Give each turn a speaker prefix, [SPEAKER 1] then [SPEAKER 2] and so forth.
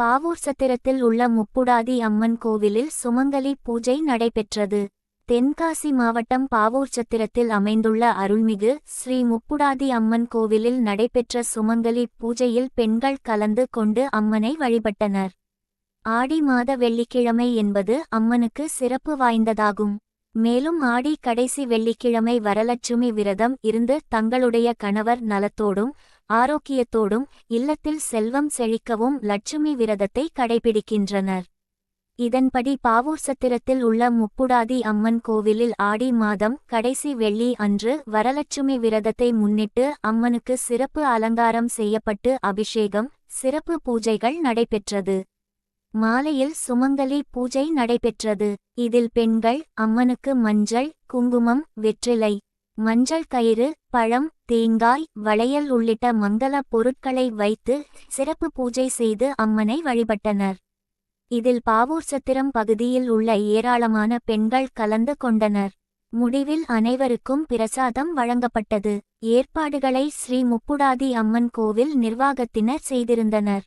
[SPEAKER 1] பாவூர் சத்திரத்தில் உள்ள முப்புடாதி அம்மன் கோவிலில் சுமங்கலி பூஜை நடைபெற்றது. தென்காசி மாவட்டம் பாவூர் சத்திரத்தில் அமைந்துள்ள அருள்மிகு ஸ்ரீ முப்புடாதி அம்மன் கோவிலில் நடைபெற்ற சுமங்கலி பூஜையில் பெண்கள் கலந்து கொண்டு அம்மனை வழிபட்டனர். ஆடி மாத வெள்ளிக்கிழமை என்பது அம்மனுக்கு சிறப்பு வாய்ந்ததாகும். மேலும் ஆடி கடைசி வெள்ளிக்கிழமை வரலட்சுமி விரதம் இருந்து தங்களுடைய கணவர் நலத்தோடும் ஆரோக்கியத்தோடும் இல்லத்தில் செல்வம் செழிக்கவும் லட்சுமி விரதத்தை கடைபிடிக்கின்றனர். இதன்படி பாவூர் சத்திரத்தில் உள்ள முப்புடாதி அம்மன் கோவிலில் ஆடி மாதம் கடைசி வெள்ளி அன்று வரலட்சுமி விரதத்தை முன்னிட்டு அம்மனுக்கு சிறப்பு அலங்காரம் செய்யப்பட்டு அபிஷேகம் சிறப்பு பூஜைகள் நடைபெற்றது. மாலையில் சுமங்கலி பூஜை நடைபெற்றது. இதில் பெண்கள் அம்மனுக்கு மஞ்சள் குங்குமம் வெற்றிலை மஞ்சள் கயிறு பழம் தேங்காய் வளையல் உள்ளிட்ட மங்கள பொருட்களை வைத்து சிறப்பு பூஜை செய்து அம்மனை வழிபட்டனர். இதில் பாவூர் சத்திரம் பகுதியில் உள்ள ஏராளமான பெண்கள் கலந்து கொண்டனர். முடிவில் அனைவருக்கும் பிரசாதம் வழங்கப்பட்டது. ஏற்பாடுகளை ஸ்ரீ முப்புடாதி அம்மன் கோவில் நிர்வாகத்தினர் செய்திருந்தனர்.